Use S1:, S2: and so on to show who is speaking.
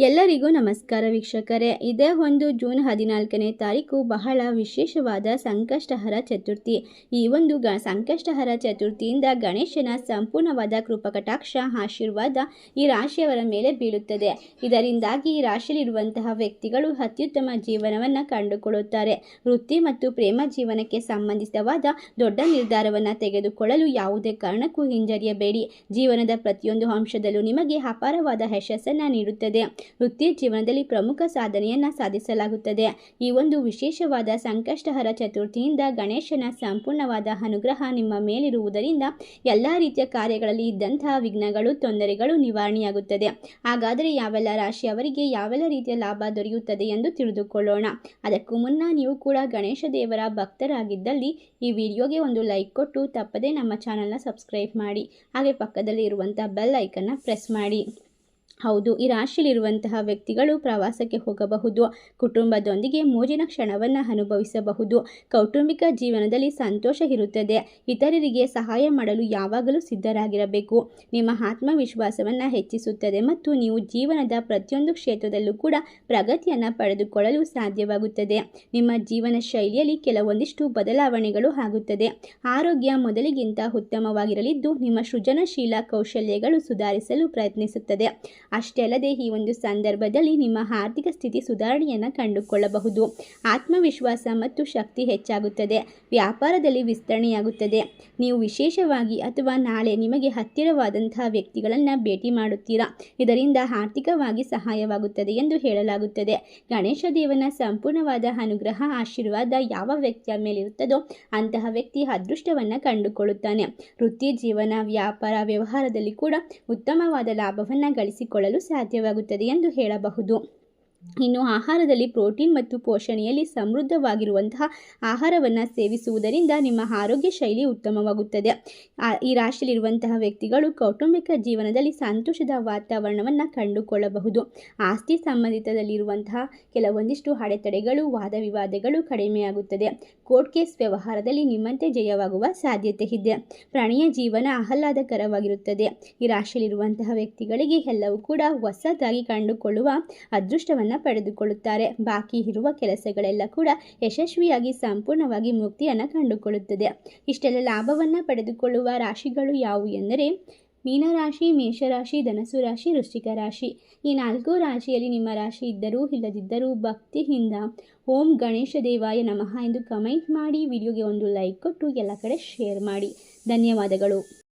S1: ಎಲ್ಲರಿಗೂ ನಮಸ್ಕಾರ ವೀಕ್ಷಕರೇ. ಇದೇ ಒಂದು ಜೂನ್ ಹದಿನಾಲ್ಕನೇ ತಾರೀಕು ಬಹಳ ವಿಶೇಷವಾದ ಸಂಕಷ್ಟಹರ ಚತುರ್ಥಿ. ಈ ಒಂದು ಗ ಸಂಕಷ್ಟಹರ ಚತುರ್ಥಿಯಿಂದ ಗಣೇಶನ ಸಂಪೂರ್ಣವಾದ ಕೃಪಕಟಾಕ್ಷ, ಆಶೀರ್ವಾದ ಈ ರಾಶಿಯವರ ಮೇಲೆ ಬೀಳುತ್ತದೆ. ಇದರಿಂದಾಗಿ ಈ ರಾಶಿಯಲ್ಲಿರುವಂತಹ ವ್ಯಕ್ತಿಗಳು ಅತ್ಯುತ್ತಮ ಜೀವನವನ್ನು ಕಂಡುಕೊಳ್ಳುತ್ತಾರೆ. ವೃತ್ತಿ ಮತ್ತು ಪ್ರೇಮ ಜೀವನಕ್ಕೆ ಸಂಬಂಧಿತವಾದ ದೊಡ್ಡ ನಿರ್ಧಾರವನ್ನು ತೆಗೆದುಕೊಳ್ಳಲು ಯಾವುದೇ ಕಾರಣಕ್ಕೂ ಹಿಂಜರಿಯಬೇಡಿ. ಜೀವನದ ಪ್ರತಿಯೊಂದು ಅಂಶದಲ್ಲೂ ನಿಮಗೆ ಅಪಾರವಾದ ಯಶಸ್ಸನ್ನು ನೀಡುತ್ತದೆ. ವೃತ್ತಿ ಜೀವನದಲ್ಲಿ ಪ್ರಮುಖ ಸಾಧನೆಯನ್ನು ಸಾಧಿಸಲಾಗುತ್ತದೆ. ಈ ಒಂದು ವಿಶೇಷವಾದ ಸಂಕಷ್ಟಹರ ಚತುರ್ಥಿಯಿಂದ ಗಣೇಶನ ಸಂಪೂರ್ಣವಾದ ಅನುಗ್ರಹ ನಿಮ್ಮ ಮೇಲಿರುವುದರಿಂದ ಎಲ್ಲ ರೀತಿಯ ಕಾರ್ಯಗಳಲ್ಲಿ ಇದ್ದಂತಹ ವಿಘ್ನಗಳು, ತೊಂದರೆಗಳು ನಿವಾರಣೆಯಾಗುತ್ತದೆ. ಹಾಗಾದರೆ ಯಾವೆಲ್ಲ ರಾಶಿಯವರಿಗೆ ಯಾವೆಲ್ಲ ರೀತಿಯ ಲಾಭ ದೊರೆಯುತ್ತದೆ ಎಂದು ತಿಳಿದುಕೊಳ್ಳೋಣ. ಅದಕ್ಕೂ ಮುನ್ನ ನೀವು ಕೂಡ ಗಣೇಶ ದೇವರ ಭಕ್ತರಾಗಿದ್ದಲ್ಲಿ ಈ ವಿಡಿಯೋಗೆ ಒಂದು ಲೈಕ್ ಕೊಟ್ಟು ತಪ್ಪದೇ ನಮ್ಮ ಚಾನಲ್ನ ಸಬ್ಸ್ಕ್ರೈಬ್ ಮಾಡಿ. ಹಾಗೆ ಪಕ್ಕದಲ್ಲಿ ಇರುವಂಥ ಬೆಲ್ ಐಕನ್ನ ಪ್ರೆಸ್ ಮಾಡಿ. ಹೌದು, ಈ ರಾಶಿಯಲ್ಲಿರುವಂತಹ ವ್ಯಕ್ತಿಗಳು ಪ್ರವಾಸಕ್ಕೆ ಹೋಗಬಹುದು, ಕುಟುಂಬದೊಂದಿಗೆ ಮೋಜಿನ ಕ್ಷಣವನ್ನು ಅನುಭವಿಸಬಹುದು, ಕೌಟುಂಬಿಕ ಜೀವನದಲ್ಲಿ ಸಂತೋಷ ಇರುತ್ತದೆ, ಇತರರಿಗೆ ಸಹಾಯ ಮಾಡಲು ಯಾವಾಗಲೂ ಸಿದ್ಧರಾಗಿರಬೇಕು. ನಿಮ್ಮ ಆತ್ಮವಿಶ್ವಾಸವನ್ನು ಹೆಚ್ಚಿಸುತ್ತದೆ ಮತ್ತು ನೀವು ಜೀವನದ ಪ್ರತಿಯೊಂದು ಕ್ಷೇತ್ರದಲ್ಲೂ ಕೂಡ ಪ್ರಗತಿಯನ್ನು ಪಡೆದುಕೊಳ್ಳಲು ಸಾಧ್ಯವಾಗುತ್ತದೆ. ನಿಮ್ಮ ಜೀವನ ಶೈಲಿಯಲ್ಲಿ ಕೆಲವೊಂದಿಷ್ಟು ಬದಲಾವಣೆಗಳು ಆಗುತ್ತದೆ. ಆರೋಗ್ಯ ಮೊದಲಿಗಿಂತ ಉತ್ತಮವಾಗಿರಲಿದ್ದು, ನಿಮ್ಮ ಸೃಜನಶೀಲ ಕೌಶಲ್ಯಗಳು ಸುಧಾರಿಸಲು ಪ್ರಯತ್ನಿಸುತ್ತದೆ. ಅಷ್ಟೇ ಅಲ್ಲದೆ ಈ ಒಂದು ಸಂದರ್ಭದಲ್ಲಿ ನಿಮ್ಮ ಆರ್ಥಿಕ ಸ್ಥಿತಿ ಸುಧಾರಣೆಯನ್ನು ಕಂಡುಕೊಳ್ಳಬಹುದು. ಆತ್ಮವಿಶ್ವಾಸ ಮತ್ತು ಶಕ್ತಿ ಹೆಚ್ಚಾಗುತ್ತದೆ. ವ್ಯಾಪಾರದಲ್ಲಿ ವಿಸ್ತರಣೆಯಾಗುತ್ತದೆ. ನೀವು ವಿಶೇಷವಾಗಿ ಅಥವಾ ನಾಳೆ ನಿಮಗೆ ಹತ್ತಿರವಾದಂತಹ ವ್ಯಕ್ತಿಗಳನ್ನು ಭೇಟಿ ಮಾಡುತ್ತೀರಾ? ಇದರಿಂದ ಆರ್ಥಿಕವಾಗಿ ಸಹಾಯವಾಗುತ್ತದೆ ಎಂದು ಹೇಳಲಾಗುತ್ತದೆ. ಗಣೇಶ ದೇವನ ಸಂಪೂರ್ಣವಾದ ಅನುಗ್ರಹ, ಆಶೀರ್ವಾದ ಯಾವ ವ್ಯಕ್ತಿಯ ಮೇಲಿರುತ್ತದೋ ಅಂತಹ ವ್ಯಕ್ತಿ ಅದೃಷ್ಟವನ್ನು ಕಂಡುಕೊಳ್ಳುತ್ತಾನೆ. ವೃತ್ತಿ ಜೀವನ ವ್ಯಾಪಾರ, ವ್ಯವಹಾರದಲ್ಲಿ ಕೂಡ ಉತ್ತಮವಾದ ಲಾಭವನ್ನು ಗಳಿಸಿಕೊಳ್ಳಲು ಸಾಧ್ಯವಾಗುತ್ತದೆ ಎಂದು ಹೇಳಬಹುದು. ಇನ್ನು ಆಹಾರದಲ್ಲಿ ಪ್ರೋಟೀನ್ ಮತ್ತು ಪೋಷಣೆಯಲ್ಲಿ ಸಮೃದ್ಧವಾಗಿರುವಂತಹ ಆಹಾರವನ್ನು ಸೇವಿಸುವುದರಿಂದ ನಿಮ್ಮ ಆರೋಗ್ಯ ಶೈಲಿ ಉತ್ತಮವಾಗುತ್ತದೆ. ಈ ರಾಶಿಯಲ್ಲಿರುವಂತಹ ವ್ಯಕ್ತಿಗಳು ಕೌಟುಂಬಿಕ ಜೀವನದಲ್ಲಿ ಸಂತೋಷದ ವಾತಾವರಣವನ್ನು ಕಂಡುಕೊಳ್ಳಬಹುದು. ಆಸ್ತಿ ಸಂಬಂಧಿತದಲ್ಲಿರುವಂತಹ ಕೆಲವೊಂದಿಷ್ಟು ಅಡೆತಡೆಗಳು, ವಾದ ವಿವಾದಗಳು ಕಡಿಮೆಯಾಗುತ್ತದೆ. ಕೋರ್ಟ್ ಕೇಸ್ ವ್ಯವಹಾರದಲ್ಲಿ ನಿಮ್ಮಂತೆ ಜಯವಾಗುವ ಸಾಧ್ಯತೆ ಇದೆ. ಪ್ರಾಣಿಯ ಜೀವನ ಆಹ್ಲಾದಕರವಾಗಿರುತ್ತದೆ. ಈ ರಾಶಿಯಲ್ಲಿರುವಂತಹ ವ್ಯಕ್ತಿಗಳಿಗೆ ಎಲ್ಲವೂ ಕೂಡ ಹೊಸದಾಗಿ ಕಂಡುಕೊಳ್ಳುವ ಅದೃಷ್ಟವನ್ನು ಪಡೆದುಕೊಳ್ಳುತ್ತಾರೆ. ಬಾಕಿ ಇರುವ ಕೆಲಸಗಳೆಲ್ಲ ಕೂಡ ಯಶಸ್ವಿಯಾಗಿ ಸಂಪೂರ್ಣವಾಗಿ ಮುಕ್ತಿಯನ್ನು ಕಂಡುಕೊಳ್ಳುತ್ತದೆ. ಇಷ್ಟೆಲ್ಲ ಲಾಭವನ್ನು ಪಡೆದುಕೊಳ್ಳುವ ರಾಶಿಗಳು ಯಾವುವು ಎಂದರೆ, ಮೀನರಾಶಿ, ಮೇಷರಾಶಿ ಧನಸು ರಾಶಿ, ವೃಶ್ಚಿಕ ರಾಶಿ. ಈ ನಾಲ್ಕು ರಾಶಿಯಲ್ಲಿ ನಿಮ್ಮ ರಾಶಿ ಇದ್ದರೂ ಇಲ್ಲದಿದ್ದರೂ ಭಕ್ತಿಯಿಂದ ಓಂ ಗಣೇಶ ದೇವಾಯ ನಮಃ ಎಂದು ಕಮೆಂಟ್ ಮಾಡಿ, ವಿಡಿಯೋಗೆ ಒಂದು ಲೈಕ್ ಕೊಟ್ಟು ಎಲ್ಲ ಕಡೆ ಶೇರ್ ಮಾಡಿ. ಧನ್ಯವಾದಗಳು.